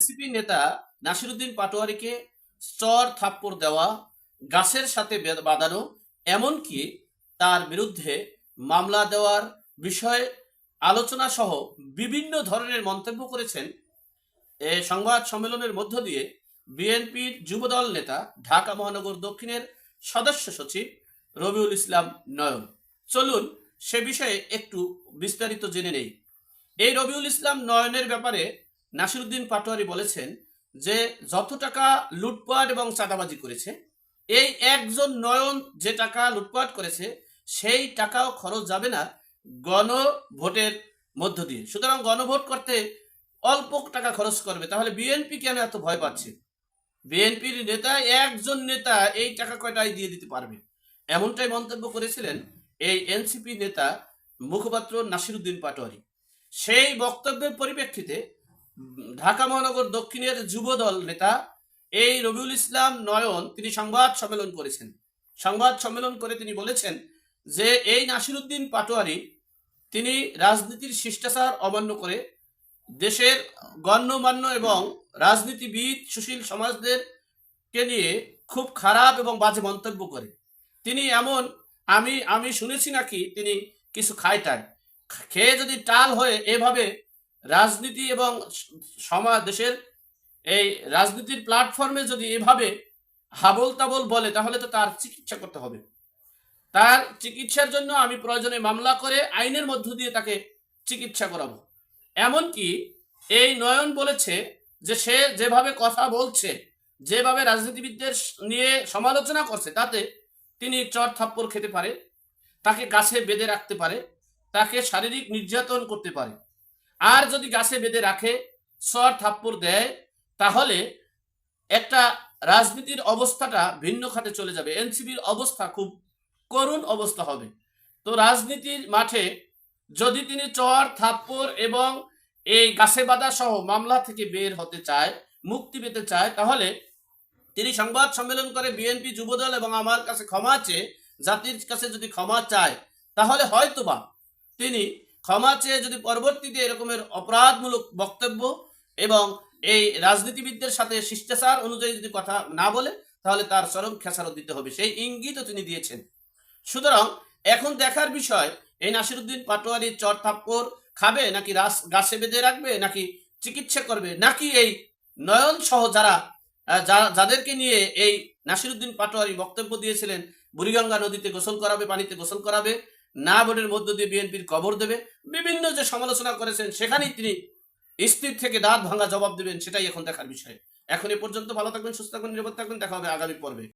NCP নেতা নাসিরুদ্দিন পাটোয়ারিকে চর থাপ্পড় দেওয়া, গাছের সাথে বাঁধানো, এমনকি তার বিরুদ্ধে মামলা দেওয়ার বিষয়ে আলোচনা সহ বিভিন্ন ধরনের মন্তব্য করেছেন। এ সংবাদ সম্মেলনের মধ্য দিয়ে বিএনপির যুবদল নেতা ঢাকা মহানগর দক্ষিণের সদস্য সচিব রবিউল ইসলাম নয়ন। চলুন সে বিষয়ে একটু বিস্তারিত জেনে নেই। এই রবিউল ইসলাম নয়নের ব্যাপারে নাসিরুদ্দিন পাটোয়ারি বলেছেন যে যত টাকা লুটপাট এবং চাঁদাবাজি করেছে, এই একজন নয়ন যে টাকা লুটপাট করেছে, সেই টাকাও খরচ যাবে না গণভোটের মধ্য দিয়ে। সুতরাং গণভোট করতে অল্প টাকা খরচ করবে, তাহলে বিএনপি কেন এত ভয় পাচ্ছে? বিএনপির নেতা, একজন নেতা এই টাকা কয়টাই দিয়ে দিতে পারবে? এমনটাই মন্তব্য করেছিলেন এই এনসিপি নেতা মুখপাত্র নাসিরুদ্দিন পাটোয়ারি। সেই বক্তব্যের পরিপ্রেক্ষিতে ঢাকা মহানগর দক্ষিণের যুবদল নেতা এই রবিউল ইসলাম নয়ন তিনি সংবাদ সম্মেলন করেছেন। সংবাদ সম্মেলন করে তিনি বলেছেন যে এই নাসিরুদ্দিন পাটোয়ারি তিনি রাজনীতির শিষ্টাচার অমান্য করে দেশের গণ্যমান্য এবং রাজনীতিবিদ সুশীল সমাজদের কে নিয়ে খুব খারাপ এবং বাজে মন্তব্য করে। তিনি এমন, আমি আমি শুনেছি নাকি তিনি কিছু খায় টায় খেয়ে যদি টাল হয়ে এভাবে রাজনীতি এবং সমাজ দেশের এই রাজনীতির প্ল্যাটফর্মে যদি এভাবে হাবল তাবল বলে, তাহলে তো তার চিকিৎসা করতে হবে। তার চিকিৎসার জন্য আমি প্রয়োজনে মামলা করে আইনের মধ্য দিয়ে তাকে চিকিৎসা করাবো। এমনকি এই নয়ন বলেছে যে সে যেভাবে কথা বলছে, যেভাবে রাজনীতিবিদদের নিয়ে সমালোচনা করছে, তাতে তিনি চর থাপ্পড় খেতে পারে, তাকে গাছে বেঁধে রাখতে পারে, তাকে শারীরিক নির্যাতন করতে পারে। আর যদি গাছে বেঁধে রাখে চর থাপ্পড় দেয়, তাহলে একটা রাজনীতির অবস্থাটা ভিন্ন খাতে চলে যাবে। এনসিবির অবস্থা খুব করুণ অবস্থা হবে। তো রাজনীতির মাঠে যদি তিনি চর, থাপ্পড় এবং এই গাছে বাধা সহ মামলা থেকে বের হতে চায়, মুক্তি পেতে চায়, তাহলে তিনি সংবাদ সম্মেলন করে বিএনপি, যুবদল এবং আমার কাছে ক্ষমা চেয়ে, জাতির কাছে যদি ক্ষমা চায়, তাহলে হয়তোবা তিনি ক্ষমা চেয়ে যদি পরবর্তীতে এরকমের অপরাধমূলক বক্তব্য এবং এই রাজনীতিবিদদের সাথে শিষ্টাচার অনুযায়ী যদি কথা না বলে, তাহলে তার চরম খেসারত দিতে হবে। সেই ইঙ্গিতও তিনি দিয়েছেন। সুতরাং এখন দেখার বিষয়, এই নাসিরুদ্দিন পাটোয়ারি চর থাপ্পড় খাবে, নাকি রাস গাছে বেঁধে রাখবে, নাকি চিকিৎসা করবে, নাকি এই নয়ন সহ যারা যাদেরকে নিয়ে এই নাসিরুদ্দিন পাটোয়ারি বক্তব্য দিয়েছিলেন, বুড়িগঙ্গা নদীতে গোসল করাবে, পানিতে গোসল করাবে না ভোটের মধ্য দিয়ে বিএনপির কবর দেবে। বিভিন্ন যে সমালোচনা করেছেন, সেখানেই তিনি স্থির থেকে দাঁত ভাঙা জবাব দেবেন, সেটাই এখন দেখার বিষয়। এখন এ পর্যন্ত ভালো থাকবেন, সুস্থ থাকবেন, নিরাপদ থাকবেন। দেখা হবে আগামী পর্বে।